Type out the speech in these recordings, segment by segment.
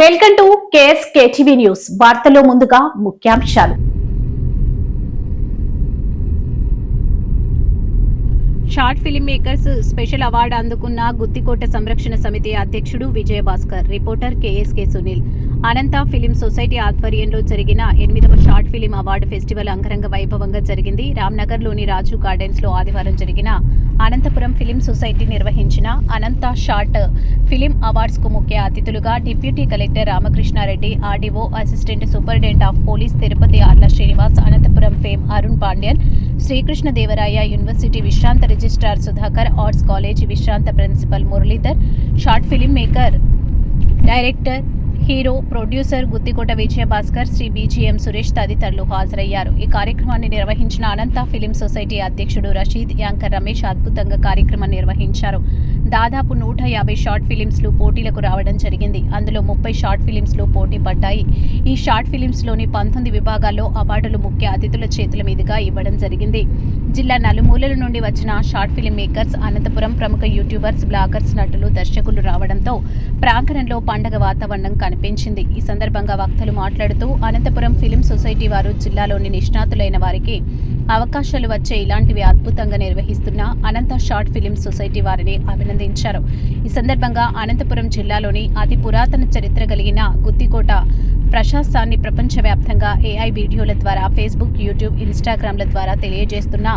Welcome to KS KTV news. వార్తలో ముందుగా ముఖ్యాంశాలు. Short film makers special award అందుకున్న గుత్తికోట సంరక్షణ సమితి అధ్యక్షుడు Vijayabhaskar reporter KSK Sunil. Anantha film society ఆధ్వర్యంలో జరిగిన ఎనిమిదవ షార్ట్ ఫిలిం అవార్డు ఫెస్టివల్ అంగరంగ వైభవంగా జరిగింది. రామ్నగర్లోని రాజు గార్డెన్స్లో ఆదివారం జరిగిన అనంతపురం ఫిలిం సొసైటీ నిర్వహించిన అనంత షార్ట్ ఫిలిం అవార్డ్స్కు ముఖ్య అతిథులుగా deputy collector Ramakrishna Reddy RDO assistant superintendent of police Tirupati Arla Srinivas Anantapuram fame Arun Pandian Sri Krishnadevaraya university విశ్రాంత రిజిస్ట్రార్ సుధాకర్ ఆర్ట్స్ కాలేజ్ విశ్రాంత principal Muralidhar short film maker director hero producer Guttikota Vijayabhaskar Sri BGM Suresh తదితరులు హాజరయ్యారు. ఈ కార్యక్రమాన్ని నిర్వహించిన అనంత film society అధ్యక్షుడు Rashid anchor Ramesh అద్భుతంగా కార్యక్రమం నిర్వహించారు. దాదాపు నూట యాభై షార్ట్ ఫిలిమ్స్లు పోటీలకు రావడం జరిగింది. అందులో ముప్పై షార్ట్ ఫిలిమ్స్లు పోటీ పడ్డాయి. ఈ షార్ట్ ఫిలిమ్స్లోని పంతొమ్మిది విభాగాల్లో అవార్డులు ముఖ్య అతిథుల చేతుల మీదుగా ఇవ్వడం జరిగింది. జిల్లా నలుమూలల నుండి వచ్చిన షార్ట్ ఫిలిం మేకర్స్ అనంతపురం ప్రముఖ యూట్యూబర్స్ బ్లాగర్స్ నటులు దర్శకులు రావడంతో ప్రాంగణంలో పండగ వాతావరణం కనిపించింది. ఈ సందర్భంగా వక్తలు మాట్లాడుతూ అనంతపురం ఫిలిం సొసైటీ వారు జిల్లాలోని నిష్ణాతులైన వారికి అవకాశాలు వచ్చే ఇలాంటివి అద్భుతంగా నిర్వహిస్తున్న అనంత షార్ట్ ఫిలిం సొసైటీ వారిని అభినందించారు. ఈ సందర్భంగా అనంతపురం జిల్లాలోని అతి పురాతన చరిత్ర కలిగిన గుత్తికోట ప్రశాస్తాన్ని ప్రపంచవ్యాప్తంగా ఏఐ వీడియోల ద్వారా ఫేస్బుక్ యూట్యూబ్ ఇన్స్టాగ్రామ్ల ద్వారా తెలియజేస్తున్న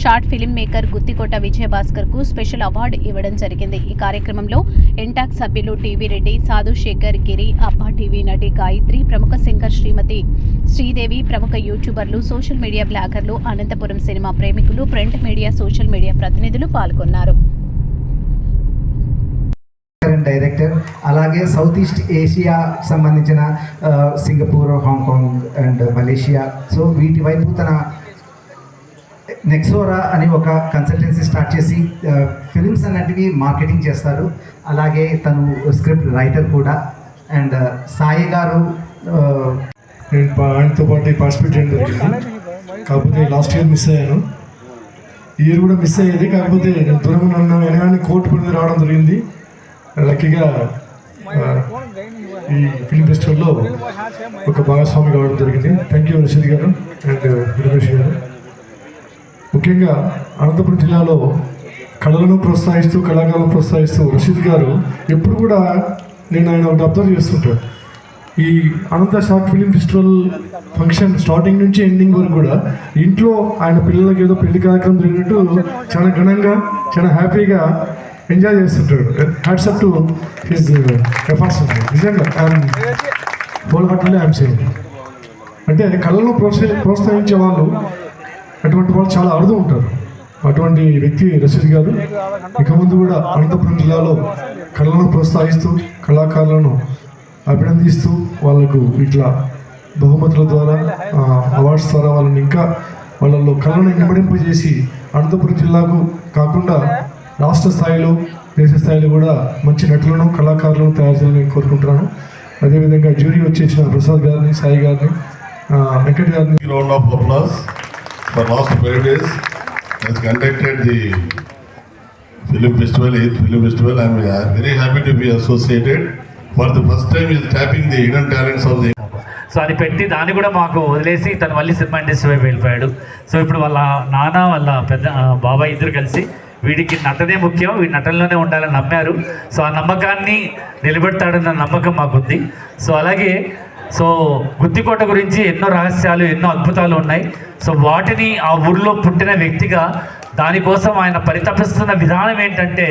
షార్ట్ ఫిలిం మేకర్ గుత్తికోట విజయభాస్కర్కు స్పెషల్ అవార్డు ఇవ్వడం జరిగింది. ఈ కార్యక్రమంలో ఎంటాక్ సభ్యులు టీవీ రెడ్డి సాధు శేఖర్ గిరి అబ్బా టీవీ నటి గాయత్రి ప్రముఖ సింగర్ శ్రీమతి శ్రీదేవి ప్రముఖ యూట్యూబర్లు సోషల్ మీడియా బ్లాగర్లు అనంతపురం సినిమా ప్రేమికులు ప్రింట్ మీడియా సోషల్ మీడియా ప్రతినిధులు పాల్గొన్నారు. డైరెక్టర్ అలాగే సౌత్ ఈస్ట్ ఏషియా సంబంధించిన Singapore Hong Kong and Malaysia so వీటి వైపు తన నెక్సోరా అని ఒక కన్సల్టెన్సీ స్టార్ట్ చేసి ఫిలిమ్స్ అన్నటివి మార్కెటింగ్ చేస్తారు. అలాగే తను స్క్రిప్ట్ రైటర్ కూడా. అండ్ సాయి గారు ఆయనతో పాటు పార్టిసిపేట్ చేయడం జరిగింది కాకపోతే లాస్ట్ ఇయర్ మిస్ అయ్యాను. ఈ ఇయర్ కూడా మిస్ అయ్యేది కాకపోతే నేను దూరం నన్ను వెనగానే కోర్టు పని రావడం జరిగింది. లక్కీగా ఈ ఫిలిం ఫెస్టివల్లో ఒక భాగస్వామి కావడం జరిగింది. థ్యాంక్ యూ రషీద్ గారు అండ్ రమేష్ గారు. ముఖ్యంగా అనంతపురం జిల్లాలో కళలను ప్రోత్సహిస్తూ కళాకారులను ప్రోత్సహిస్తూ రషీద్ గారు ఎప్పుడు కూడా నేను ఆయన ఒకటి అబ్జర్వ్ చేస్తుంటాను ఈ Anantha short film festival function starting నుంచి ఎండింగ్ వరకు కూడా ఇంట్లో ఆయన పిల్లలకి ఏదో పెళ్ళి కార్యక్రమం జరిగినట్టు చాలా ఘనంగా చాలా హ్యాపీగా ఎంజాయ్ చేస్తుంటాడు. Hats off to his efforts నిజంగా I'm whole heartly I'm same అంటే కళలను ప్రోత్సహి ప్రోత్సహించే వాళ్ళు అటువంటి వాళ్ళు చాలా అరుదు ఉంటారు. అటువంటి వ్యక్తి రషీద్ గారు ఇక ముందు కూడా అనంతపురం జిల్లాలో కళలను ప్రోత్సహిస్తూ కళాకారులను అభినందిస్తూ వాళ్ళకు ఇట్లా బహుమతుల ద్వారా అవార్డ్స్ ద్వారా వాళ్ళని ఇంకా వాళ్ళలో కళను ఇమ్మడింపజేసి అనంతపురం జిల్లాకు కాకుండా రాష్ట్ర స్థాయిలో దేశ స్థాయిలో కూడా మంచి నటులను కళాకారులను తయారు చేయాలని నేను కోరుకుంటున్నాను అదేవిధంగా జ్యూరీ వచ్చేసిన ప్రసాద్ గారిని సాయి గారిని వెంకట్ గారిని round of applause for last five days has conducted the film festival, eighth film festival. I am very happy to be associated. For the first time is tapping the hidden talents of the so అది పెట్టి దాన్ని కూడా మాకు వదిలేసి తను మళ్ళీ cinema industry వైపు వెళ్ళిపోయాడు సో ఇప్పుడు వాళ్ళ నాన్న వాళ్ళ పెద్ద బాబాయ్ ఇద్దరు కలిసి వీడికి నటనే ముఖ్యం వీడి నటనలోనే ఉండాలని నమ్మారు. సో ఆ నమ్మకాన్ని నిలబెడతాడన్న నమ్మకం మాకుంది. సో అలాగే సో గుత్తికోట గురించి ఎన్నో రహస్యాలు ఎన్నో అద్భుతాలు ఉన్నాయి. సో వాటిని ఆ ఊరిలో పుట్టిన వ్యక్తిగా దానికోసం ఆయన పరితపిస్తున్న విధానం ఏంటంటే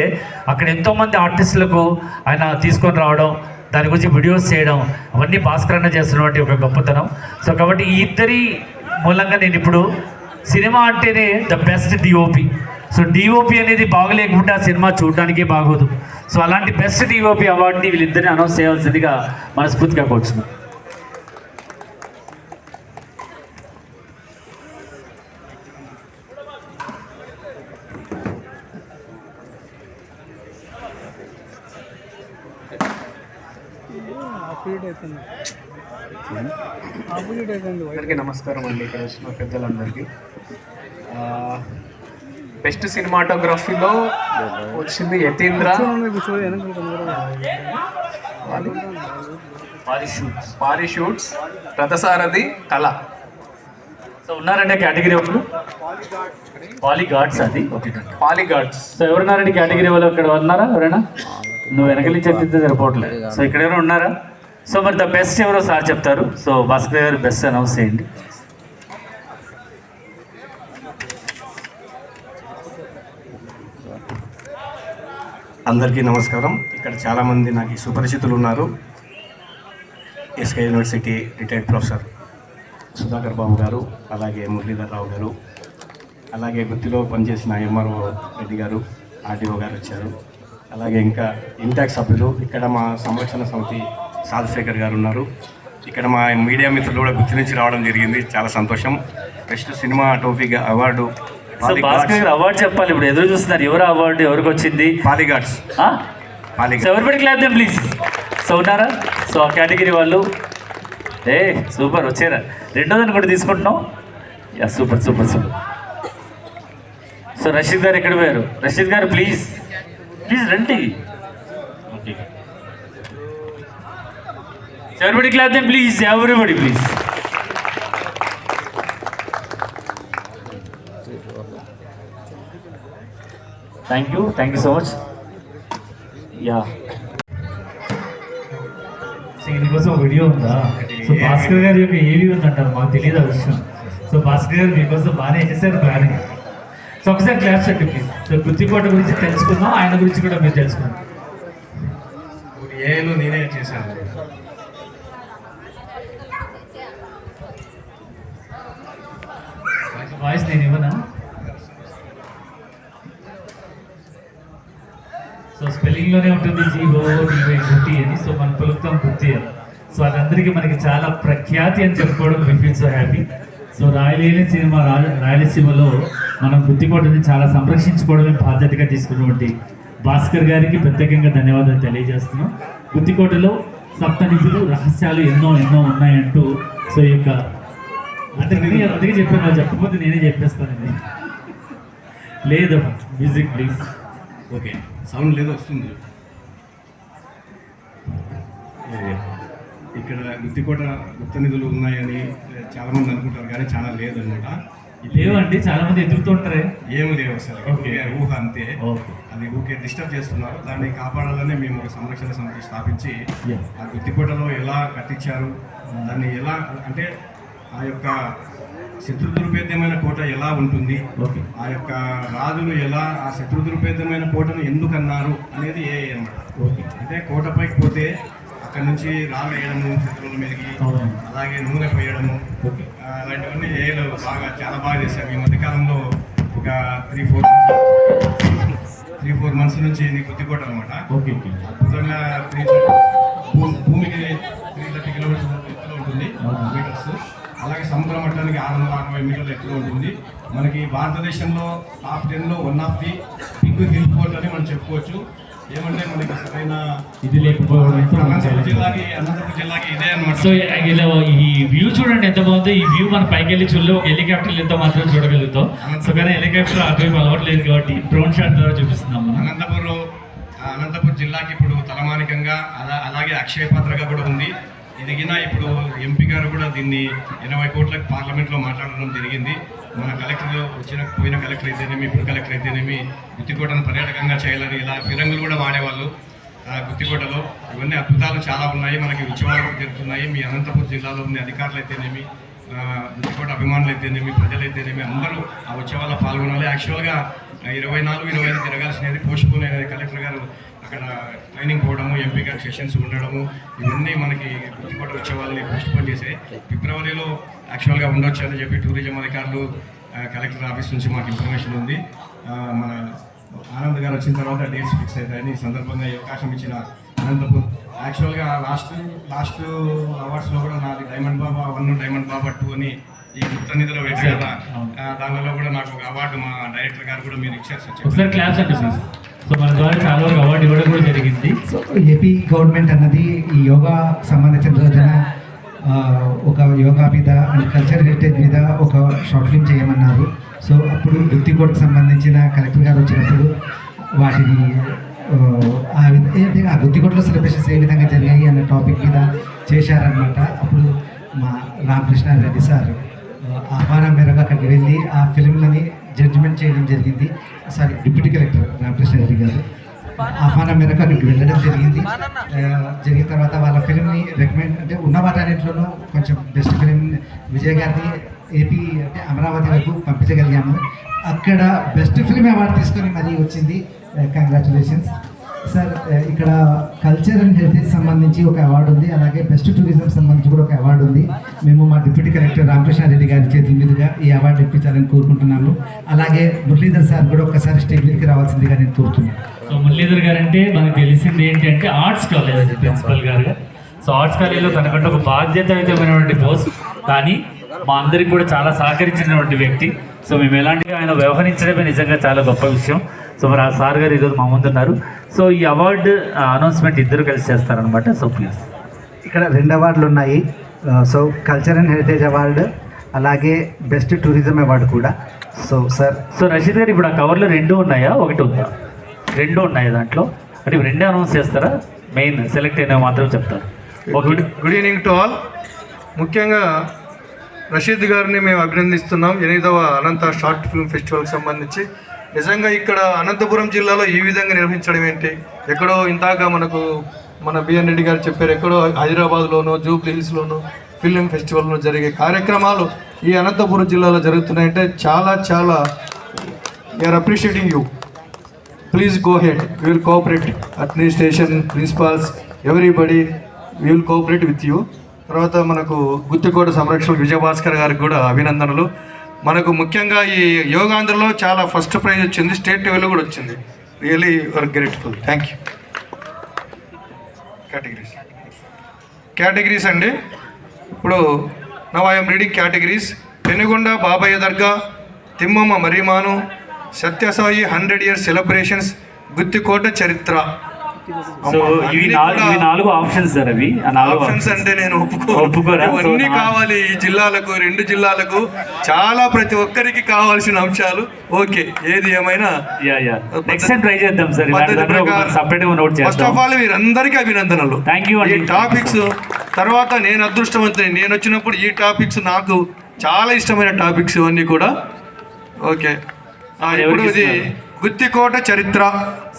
అక్కడ ఎంతోమంది ఆర్టిస్టులకు ఆయన తీసుకొని రావడం దాని గురించి వీడియోస్ చేయడం అవన్నీ భాస్కరణ చేస్తున్నటువంటి ఒక గొప్పతనం. సో కాబట్టి ఈ ఇద్దరి మూలంగా నేను ఇప్పుడు సినిమా అంటేనే the best DOP so DOP అనేది బాగలేకుంటే ఆ సినిమా చూడడానికే బాగోదు. సో అలాంటి బెస్ట్ డిఓపి అవార్డుని వీళ్ళిద్దరిని అనౌన్స్ చేయాల్సిందిగా మనస్ఫూర్తిగా కోరుచున్నాం. అందరికీ నమస్కారం అండి ఇక్కడ వచ్చిన పెద్దలందరికీ. బెస్ట్ సినిమాటోగ్రఫీలో వచ్చింది యతీంద్ర. పారిషూట్స్. రథసారథి కళ. సో ఉన్నారంటే కేటగిరీ ఒకరు పాలీగార్డ్స్ అది. పాలిగార్డ్స్. సో ఎవరున్నారండి కేటగిరీ వాళ్ళు? ఇక్కడ ఉన్నారా ఎవరైనా? నువ్వు వెనకలి చెప్తే సరిపోవట్లేదు సో ఇక్కడ ఎవరైనా ఉన్నారా? సో మరి ద బెస్ట్ ఎవరో సార్ చెప్తారు. సో భాస్కర్ గారు బెస్ట్ అనౌన్స్ చేయండి. అందరికీ నమస్కారం. ఇక్కడ చాలామంది నాకు సుపరిచితులు ఉన్నారు. SK university retired professor Sudhakar Babu గారు అలాగే మురళీధర్ రావు గారు అలాగే గుత్తిలో పనిచేసిన ఎంఆర్ఓ రెడ్డి గారు ఆర్డీఓ గారు వచ్చారు. అలాగే ఇంకా ఇంటాక్ సభ్యులు ఇక్కడ మా సంరక్షణ సమితి సాధశేఖర్ గారు ఉన్నారు. ఇక్కడ మా మీడియా మిత్రులు కూడా గుర్తు నుంచి రావడం జరిగింది. చాలా సంతోషం. Best cinema trophy award so Bhaskar గారు అవార్డు చెప్పాలి. ఇప్పుడు ఎదురు చూస్తున్నారు. ఎవరు అవార్డు? ఎవరికి వచ్చింది? పాలిగాడ్స్? So everybody clap please so ఉన్నారా? సో ఆ కేటగిరీ వాళ్ళు. ఏ సూపర్ వచ్చారా. రెండోదాన్ని కూడా తీసుకుంటున్నాం. Yeah super super super. So Rasheed గారు ఎక్కడ పోయారు? రషీద్ గారు ప్లీజ్ ప్లీజ్ రండి. Okay everybody clap then please everybody please thank you thank you so much yeah so దీనికోసం వీడియో ఉందా? సో భాస్కర్ గారి యొక్క ఏవి ఉందంటారు? మాకు తెలియదు ఆ విషయం. సో భాస్కర్ గారు మీకోసం బాగానే చేశారు బాగానే సో ఒకసారి క్లాస్ చెప్పండి ప్లీజ్ సో గుత్తికోట గురించి తెలుసుకుందాం ఆయన గురించి కూడా మీరు తెలుసుకుందాం. ఏలో నేనే చేశాను. వాయిస్ నేను ఇవ్వనా? సో స్పెల్లింగ్లోనే ఉంటుంది జీవో గుట్టి అని. సో మనం పలుకుతాం గుత్తి అని. సో అదందరికీ మనకి చాలా ప్రఖ్యాతి అని చెప్పుకోవడం we feel so happy so రాయలేని cinema రాయలసీమలో మనం గుత్తికోటని చాలా సంరక్షించుకోవడమే బాధ్యతగా తీసుకున్నటువంటి భాస్కర్ గారికి ప్రత్యేకంగా ధన్యవాదాలు తెలియజేస్తున్నాం. గుత్తికోటలో సప్తనిధులు రహస్యాలు ఎన్నో ఎన్నో ఉన్నాయంటూ సో ఈ యొక్క అంటే నేనే అందుకే చెప్పాను చెప్పకపోతే నేనే చెప్పేస్తానండి. లేదు మ్యూజిక్ ప్లీజ్. ఓకే. సౌండ్ లేదు వస్తుంది. ఇక్కడ గుత్తికోట గుప్త నిధులు ఉన్నాయని చాలా మంది అనుకుంటారు కానీ చాలా లేదన్నమాట. ఇది లేవండి చాలా మంది ఎదుగుతుంటారే ఏమి లేవు అసలు ఊహ అంతే. అది ఊకే డిస్టర్బ్ చేస్తున్నారు. దాన్ని కాపాడాలని మేము ఒక సంరక్షణ సమితి స్థాపించి. ఆ గుత్తికోటలో ఎలా కట్టించారు దాన్ని ఎలా అంటే ఆ యొక్క శత్రుదుర్భేద్యమైన కోట ఎలా ఉంటుంది? ఆ యొక్క రాజులు ఎలా ఆ శత్రుదుర్భేద్యమైన కోటను ఎందుకు అన్నారు అనేది ఏ అన్నమాట. ఓకే. అంటే కోటపైకి పోతే అక్కడ నుంచి రాళ్ళు వేయడము శత్రువుల మీదకి. అలాగే నూనె పోయడము అలాంటివన్నీ ఏలు బాగా చాలా బాగా చేశారు. ఈ మధ్యకాలంలో ఒక three four three four months నుంచి ఇది గుత్తికోట అనమాట ఓకే ఓకే. అద్భుతంగా త్రీ భూమికి త్రీ థర్టీ కిలోమీటర్స్ ఎత్తులో ఉంటుంది. సముద్ర మట్టానికి ఆరు వందల అరవై మీటర్ల ఎత్తులో ఉంటుంది. మనకి భారతదేశంలో టాప్ టెన్లో one of the big hill fort అని మనం చెప్పుకోవచ్చు. ఏమంటే మనకి సరైన ఇది లేకపోవడం జిల్లాకి అనంతపురం జిల్లాకి ఇదే అనమాట సో ఇలా ఈ వ్యూ చూడండి ఎంత బాగుందో. ఈ వ్యూ మన పైకి వెళ్ళి చూడలేవు హెలికాప్టర్ ఎంత మాత్రం చూడగలుగుతాం. సో కానీ హెలికాప్టర్ అటువైపు అలవాటు లేదు కాబట్టి డ్రోన్ షాట్ ద్వారా చూపిస్తున్నాం మనం. అనంతపురం అనంతపురం జిల్లాకి ఇప్పుడు తలమానికంగా అలా అలాగే అక్షయ పాత్రగా కూడా ఉంది. ఎదిగినా ఇప్పుడు ఎంపీ గారు కూడా దీన్ని ఎనభై కోట్లకు పార్లమెంట్లో మాట్లాడడం జరిగింది. మన కలెక్టర్ వచ్చిన పోయిన కలెక్టర్ అయితేనేమి ఇప్పుడు కలెక్టర్ అయితేనేమి గుత్తికోటను పర్యాటకంగా చేయాలని ఇలా ఫిరంగులు కూడా వాడేవాళ్ళు. గుత్తికోటలో ఇవన్నీ అద్భుతాలు చాలా ఉన్నాయి. మనకి ఉత్సవాలు కూడా జరుగుతున్నాయి. మీ అనంతపురం జిల్లాలో ఉన్న అధికారులు అయితేనేమి గుత్తికోట అభిమానులు అయితేనేమి ప్రజలైతేనేమి అందరూ ఆ ఉత్సవాల్లో పాల్గొనాలి. యాక్చువల్గా ఇరవై నాలుగు ఇరవై ఐదు తిరగాల్సినది పోస్ట్ పోన్ అయినది కలెక్టర్ గారు అక్కడ ట్రైనింగ్ పోవడము ఎంపీ గారు సెషన్స్ ఉండడము ఇవన్నీ మనకి గుత్తికోట వచ్చే వాళ్ళని పోస్ట్పోన్ చేసే ఫిబ్రవరిలో యాక్చువల్గా ఉండొచ్చు అని చెప్పి టూరిజం అధికారులు కలెక్టర్ ఆఫీస్ నుంచి మాకు ఇన్ఫర్మేషన్ ఉంది. మన ఆనంద్ గారు వచ్చిన తర్వాత డేట్స్ ఫిక్స్ అవుతాయని ఈ సందర్భంగా ఈ అవకాశం ఇచ్చిన అనంతపూర్. యాక్చువల్గా లాస్ట్ లాస్ట్ అవార్డ్స్లో కూడా నాది diamond Baba one diamond Baba two అని ఈ గుప్త నిధులు ఆ, దానిలో కూడా నాకు ఒక అవార్డు మా డైరెక్టర్ గారు కూడా మీరు ఇచ్చారు సార్ ఒకసారి క్లాప్స్ అంటే ప్లీజ్ సో మన ద్వారా చాలా వరకు అవార్డు ఇవ్వడం కూడా జరిగింది. సో ఏపీ గవర్నమెంట్ అన్నది ఈ యోగా సంబంధించిన రోజున ఒక యోగా మీద అండ్ కల్చర్ హెరిటేజ్ మీద ఒక షార్ట్ ఫిల్మ్ చేయమన్నారు. సో అప్పుడు వృత్తికోటకు సంబంధించిన కలెక్టర్ గారు వచ్చినప్పుడు వాటిని ఆ గుత్తికోటలో సెలబ్రేషన్స్ ఏ విధంగా జరిగాయి అనే టాపిక్ మీద చేశారనమాట అప్పుడు మా రామకృష్ణారెడ్డి సార్. ఆహ్వానం మేరకు అక్కడికి వెళ్ళి ఆ ఫిల్మ్లని జడ్జిమెంట్ చేయడం జరిగింది. సారీ డిప్యూటీ కలెక్టర్ రామకృష్ణారెడ్డి గారు. ఆహ్వానం మేరకు అక్కడికి వెళ్ళడం జరిగింది. జరిగిన తర్వాత వాళ్ళ ఫిల్మ్ని రికమెండ్ అంటే ఉన్న వాటన్నింటిలోనూ కొంచెం బెస్ట్ ఫిలిం విజయ్ గారిని ఏపీ అంటే అమరావతి వరకు పంపించగలిగాము. అక్కడ బెస్ట్ ఫిల్మ్ అవార్డు తీసుకొని మరీ వచ్చింది. కంగ్రాచులేషన్స్ సార్ ఇక్కడ కల్చర్ అండ్ హెరిటేజ్ సంబంధించి ఒక అవార్డు ఉంది. అలాగే బెస్ట్ టూరిజం సంబంధించి కూడా ఒక అవార్డు ఉంది. మేము మా డిప్యూటీ కలెక్టర్ రామకృష్ణారెడ్డి గారి చేతుల మీదుగా ఈ అవార్డు ఇప్పించాలని కోరుకుంటున్నాము. అలాగే మురళీధర్ సార్ కూడా ఒకసారి స్టేజ్ మీదకి రావాల్సిందిగా నేను కోరుతున్నాను. సో మురళీధర్ గారు అంటే మనకు తెలిసింది ఏంటంటే ఆర్ట్స్ కాలేజ్ ప్రిన్సిపల్ గారు. సో ఆర్ట్స్ కాలేజ్లో తనకంటే ఒక బాధ్యతయుతమైనటువంటి పోస్ట్ కానీ మా అందరికి కూడా చాలా సహకరించినటువంటి వ్యక్తి. సో మేము ఎలాంటి ఆయన వ్యవహరించడమే నిజంగా చాలా గొప్ప విషయం. సో మరి ఆ సార్ గారు ఈరోజు మా ముందున్నారు. సో ఈ అవార్డు అనౌన్స్మెంట్ ఇద్దరు కలిసి చేస్తారనమాట సో ప్లీజ్. ఇక్కడ రెండు అవార్డులు ఉన్నాయి. So culture and heritage award అలాగే బెస్ట్ టూరిజం అవార్డు కూడా. So sir. సో రషీద్ గారు ఇప్పుడు ఆ కవర్లో రెండు ఉన్నాయా? ఒకటి ఉందా? రెండు ఉన్నాయి దాంట్లో. అంటే ఇవి రెండే అనౌన్స్ చేస్తారా? మెయిన్ సెలెక్ట్ అయినవి మాత్రం చెప్తారు. Good good evening to all ముఖ్యంగా రషీద్ గారిని మేము అభినందిస్తున్నాం. ఎనిమిదవ అనంత షార్ట్ ఫిల్మ్ ఫెస్టివల్కి సంబంధించి. నిజంగా ఇక్కడ అనంతపురం జిల్లాలో ఈ విధంగా నిర్వహించడం ఏంటి? ఎక్కడో ఇంతాక మనకు మన బిఎన్ రెడ్డి గారు చెప్పారు ఎక్కడో హైదరాబాద్లోనో జూబ్లీ హిల్స్లోనో ఫిల్మ్ ఫెస్టివల్లో జరిగే కార్యక్రమాలు ఈ అనంతపురం జిల్లాలో జరుగుతున్నాయంటే చాలా చాలా we're appreciating you please go ahead will cooperate administration principals everybody will cooperate with you తర్వాత మనకు గుత్తికోట సంరక్షణ విజయభాస్కర్ గారికి కూడా అభినందనలు. మనకు ముఖ్యంగా ఈ యోగాంధ్రలో చాలా ఫస్ట్ ప్రైజ్ వచ్చింది స్టేట్ లెవెల్లో కూడా వచ్చింది. Really are grateful thank you categories categories అండి. ఇప్పుడు now I'm reading categories Penukonda Babayya Dargah Thimmamma Marrimanu Sathyasai hundred years celebrations Guttikota చరిత్ర. సో ఇవి నాలుగు ఇవి నాలుగు ఆప్షన్స్ సార్ అవి. ఆ నాలుగు ఆప్షన్స్ అంటే నేను ఒప్పుకో ఒప్పుకోరా? సో ఇవన్నీ నా- కావాలి ఈ జిల్లాలకు రెండు జిల్లాలకు. చాలా ప్రతి ఒక్కరికి కావాల్సిన అంశాలు. ఓకే ఏది ఏమైనా yeah yeah next time try చేద్దాం సార్ సపరేట్గా నోట్ ఫస్ట్ ఆఫ్ ఆల్ వీరందరికీ అభినందనలు. Thank you ఈ అండి. టాపిక్స్ తర్వాత నేను అదృష్టవంతుని. నేను వచ్చినప్పుడు ఈ టాపిక్స్ నాకు చాలా ఇష్టమైన టాపిక్స్ ఇవన్నీ కూడా. ఓకే. ఆ, ఇప్పుడు ఇది గుత్తికోట చరిత్ర.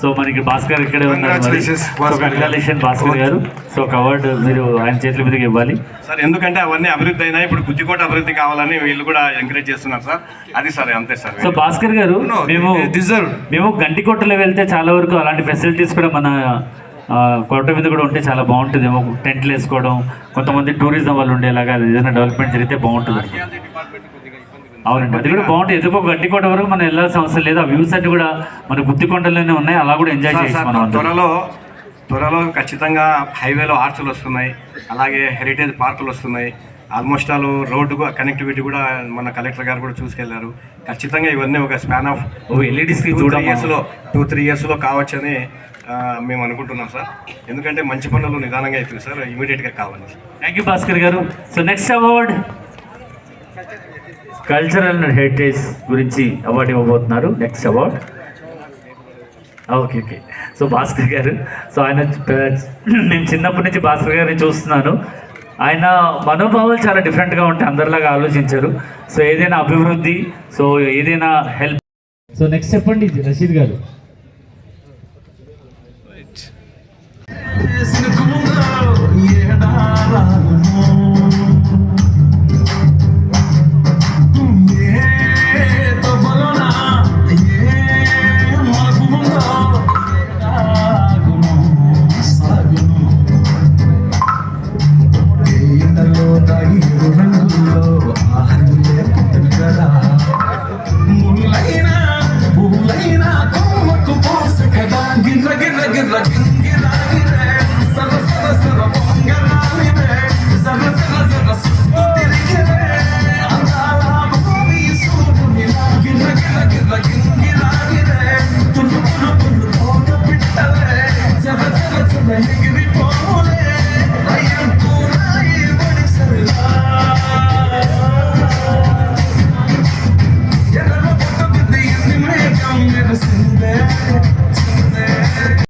సో మనకి భాస్కర్ ఇక్కడే ఉన్నారు భాస్కర్ గారు. కంగ్రాచులేషన్ భాస్కర్ గారు. సో ఒక అవార్డు మీరు ఆయన చేతుల మీదకి ఇవ్వాలి. సార్ ఎందుకంటే అవన్నీ అభివృద్ధి అయినాయి. ఇప్పుడు గుత్తికోట అభివృద్ధి కావాలని వీళ్ళు కూడా ఎంకరేజ్ చేస్తున్నారు సార్. అది సార్ అంతే సార్. సో భాస్కర్ గారు మేము deserve. మేము గంటికోటలో వెళ్తే చాలా వరకు అలాంటి ఫెసిలిటీస్ కూడా మన కోట మీద కూడా ఉంటే చాలా బాగుంటుంది ఏమో టెంట్లు వేసుకోవడం కొంతమంది టూరిజం వాళ్ళు ఉండేలాగా ఏదైనా డెవలప్మెంట్ జరిగితే బాగుంటుంది అవునండి అది కూడా బాగుంటుంది ఎందుకో గంటికోట వరకు మనం వెళ్ళాల్సిన అవసరం లేదు. ఆ వ్యూస్ అన్ని కూడా మన గుత్తికొండలోనే ఉన్నాయి. అలా కూడా ఎంజాయ్ అందరం. త్వరలో త్వరలో ఖచ్చితంగా హైవేలో ఆర్చులు వస్తున్నాయి. అలాగే హెరిటేజ్ పార్కులు వస్తున్నాయి. ఆల్మోస్ట్ ఆల్ రోడ్డు కనెక్టివిటీ కూడా మన కలెక్టర్ గారు కూడా చూసుకెళ్ళారు. ఖచ్చితంగా ఇవన్నీ ఒక స్పాన్ ఆఫ్ ఓ ఎల్ఈడి స్క్రీన్ టూ ఇయర్స్లో టూ త్రీ ఇయర్స్లో కావచ్చని మేము అనుకుంటున్నాం సార్. ఎందుకంటే మంచి పనులు నిదానంగా అవుతుంది సార్. ఇమీడియట్గా కావాలి. థ్యాంక్ యూ భాస్కర్ గారు. So next award cultural and heritage గురించి అవార్డు ఇవ్వబోతున్నారు next award okay okay so Bhaskar గారు సో ఆయన నేను చిన్నప్పటి నుంచి భాస్కర్ గారిని చూస్తున్నాను. ఆయన మనోభావాలు చాలా డిఫరెంట్గా ఉంటాయి అందరిలాగా ఆలోచించారు. సో ఏదైనా అభివృద్ధి సో ఏదైనా హెల్ప్ సో నెక్స్ట్ చెప్పండి రషీద్ గారు.